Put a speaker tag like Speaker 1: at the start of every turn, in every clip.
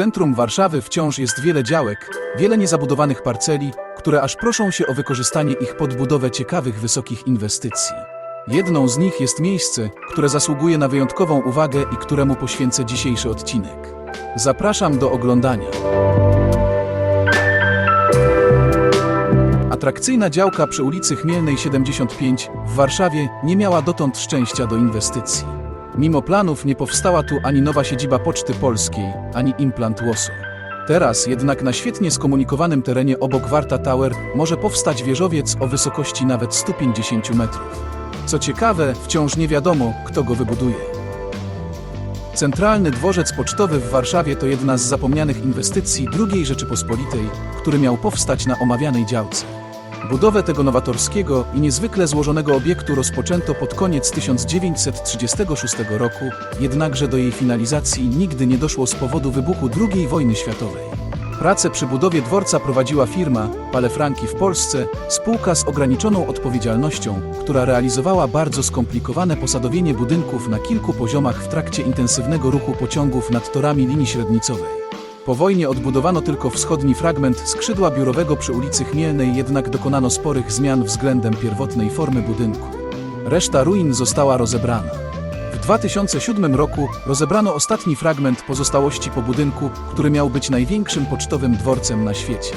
Speaker 1: Centrum Warszawy wciąż jest wiele działek, wiele niezabudowanych parceli, które aż proszą się o wykorzystanie ich pod budowę ciekawych wysokich inwestycji. Jedną z nich jest miejsce, które zasługuje na wyjątkową uwagę i któremu poświęcę dzisiejszy odcinek. Zapraszam do oglądania. Atrakcyjna działka przy ulicy Chmielnej 75 w Warszawie nie miała dotąd szczęścia do inwestycji. Mimo planów nie powstała tu ani nowa siedziba Poczty Polskiej, ani implant łoso. Teraz jednak na świetnie skomunikowanym terenie obok Warta Tower może powstać wieżowiec o wysokości nawet 150 metrów. Co ciekawe, wciąż nie wiadomo, kto go wybuduje. Centralny dworzec pocztowy w Warszawie to jedna z zapomnianych inwestycji II Rzeczypospolitej, który miał powstać na omawianej działce. Budowę tego nowatorskiego i niezwykle złożonego obiektu rozpoczęto pod koniec 1936 roku, jednakże do jej finalizacji nigdy nie doszło z powodu wybuchu II wojny światowej. Prace przy budowie dworca prowadziła firma Palefranki w Polsce, spółka z ograniczoną odpowiedzialnością, która realizowała bardzo skomplikowane posadowienie budynków na kilku poziomach w trakcie intensywnego ruchu pociągów nad torami linii średnicowej. Po wojnie odbudowano tylko wschodni fragment skrzydła biurowego przy ulicy Chmielnej, jednak dokonano sporych zmian względem pierwotnej formy budynku. Reszta ruin została rozebrana. W 2007 roku rozebrano ostatni fragment pozostałości po budynku, który miał być największym pocztowym dworcem na świecie.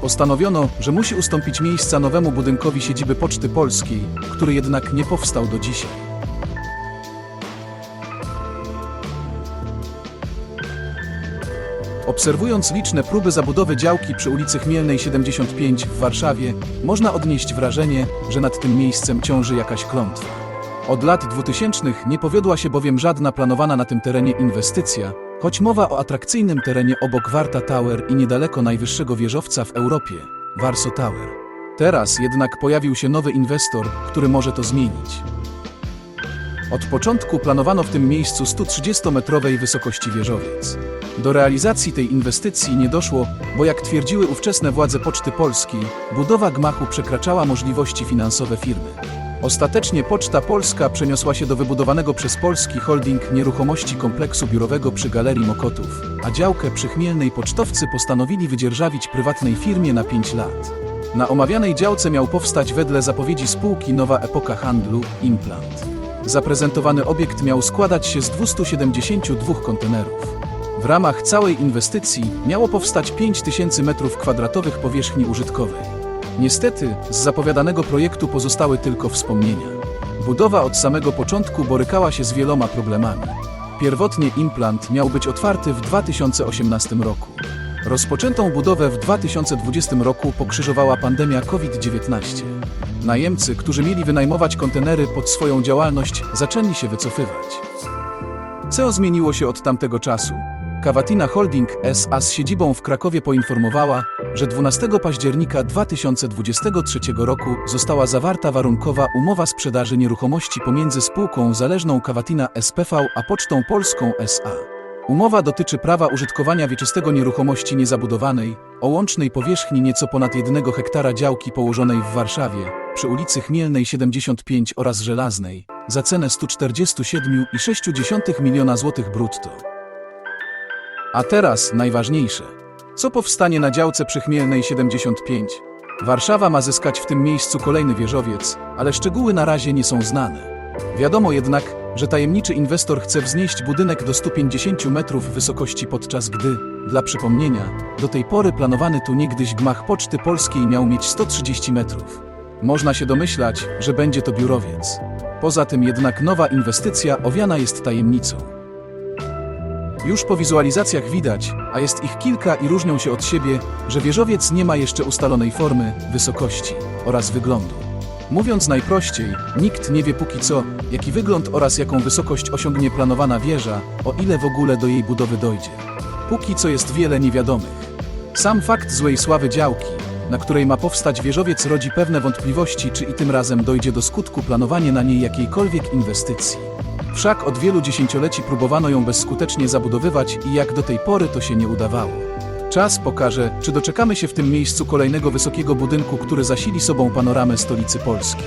Speaker 1: Postanowiono, że musi ustąpić miejsca nowemu budynkowi siedziby Poczty Polskiej, który jednak nie powstał do dzisiaj. Obserwując liczne próby zabudowy działki przy ulicy Chmielnej 75 w Warszawie, można odnieść wrażenie, że nad tym miejscem ciąży jakaś klątwa. Od lat 2000 nie powiodła się bowiem żadna planowana na tym terenie inwestycja, choć mowa o atrakcyjnym terenie obok Warta Tower i niedaleko najwyższego wieżowca w Europie, Warso Tower. Teraz jednak pojawił się nowy inwestor, który może to zmienić. Od początku planowano w tym miejscu 130-metrowej wysokości wieżowiec. Do realizacji tej inwestycji nie doszło, bo jak twierdziły ówczesne władze Poczty Polskiej, budowa gmachu przekraczała możliwości finansowe firmy. Ostatecznie Poczta Polska przeniosła się do wybudowanego przez Polski Holding nieruchomości kompleksu biurowego przy Galerii Mokotów, a działkę przy Chmielnej Pocztowcy postanowili wydzierżawić prywatnej firmie na 5 lat. Na omawianej działce miał powstać wedle zapowiedzi spółki nowa epoka handlu, Implant. Zaprezentowany obiekt miał składać się z 272 kontenerów. W ramach całej inwestycji miało powstać 5000 m2 powierzchni użytkowej. Niestety, z zapowiadanego projektu pozostały tylko wspomnienia. Budowa od samego początku borykała się z wieloma problemami. Pierwotnie implant miał być otwarty w 2018 roku. Rozpoczętą budowę w 2020 roku pokrzyżowała pandemia COVID-19. Najemcy, którzy mieli wynajmować kontenery pod swoją działalność, zaczęli się wycofywać. Co zmieniło się od tamtego czasu? Cavatina Holding S.A. z siedzibą w Krakowie poinformowała, że 12 października 2023 roku została zawarta warunkowa umowa sprzedaży nieruchomości pomiędzy spółką zależną Cavatina SPV a Pocztą Polską S.A. Umowa dotyczy prawa użytkowania wieczystego nieruchomości niezabudowanej, o łącznej powierzchni nieco ponad 1 hektara działki położonej w Warszawie, przy ulicy Chmielnej 75 oraz Żelaznej, za cenę 147,6 miliona złotych brutto. A teraz najważniejsze. Co powstanie na działce przy Chmielnej 75? Warszawa ma zyskać w tym miejscu kolejny wieżowiec, ale szczegóły na razie nie są znane. Wiadomo jednak, że tajemniczy inwestor chce wznieść budynek do 150 metrów wysokości podczas gdy, dla przypomnienia, do tej pory planowany tu niegdyś gmach Poczty Polskiej miał mieć 130 metrów. Można się domyślać, że będzie to biurowiec. Poza tym jednak nowa inwestycja owiana jest tajemnicą. Już po wizualizacjach widać, a jest ich kilka i różnią się od siebie, że wieżowiec nie ma jeszcze ustalonej formy, wysokości oraz wyglądu. Mówiąc najprościej, nikt nie wie póki co, jaki wygląd oraz jaką wysokość osiągnie planowana wieża, o ile w ogóle do jej budowy dojdzie. Póki co jest wiele niewiadomych. Sam fakt złej sławy działki, na której ma powstać wieżowiec rodzi pewne wątpliwości, czy i tym razem dojdzie do skutku planowanie na niej jakiejkolwiek inwestycji. Wszak od wielu dziesięcioleci próbowano ją bezskutecznie zabudowywać i jak do tej pory to się nie udawało. Czas pokaże, czy doczekamy się w tym miejscu kolejnego wysokiego budynku, który zasili sobą panoramę stolicy Polski.